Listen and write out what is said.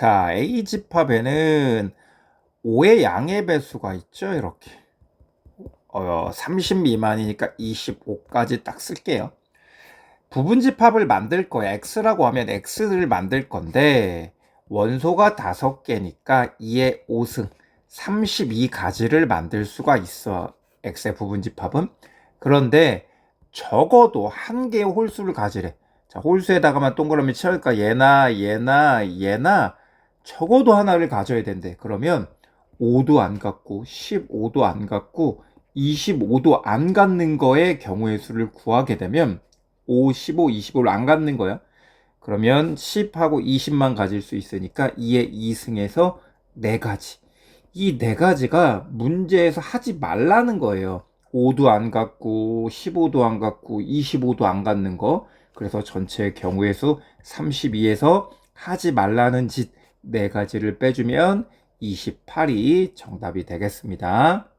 자, A 집합에는 5의 양의 배수가 있죠. 이렇게. 어, 30 미만이니까 25까지 딱 쓸게요. 부분 집합을 만들 거야. X라고 하면 X를 만들 건데 원소가 5개니까 2의 5승 32가지를 만들 수가 있어. X의 부분 집합은. 그런데 적어도 한 개의 홀수를 가지래. 자, 홀수에다가만 동그라미 치니까 얘나 얘나 얘나 적어도 하나를 가져야 된대. 그러면 5도 안 갖고 15도 안 갖고 25도 안 갖는 거의 경우의 수를 구하게 되면 5, 15, 25를 안 갖는 거야. 그러면 10하고 20만 가질 수 있으니까 2의 2승에서 4가지. 이 4가지가 문제에서 하지 말라는 거예요. 5도 안 갖고 15도 안 갖고 25도 안 갖는 거. 그래서 전체 경우의 수 32에서 하지 말라는 짓 4가지를 빼주면 28이 정답이 되겠습니다.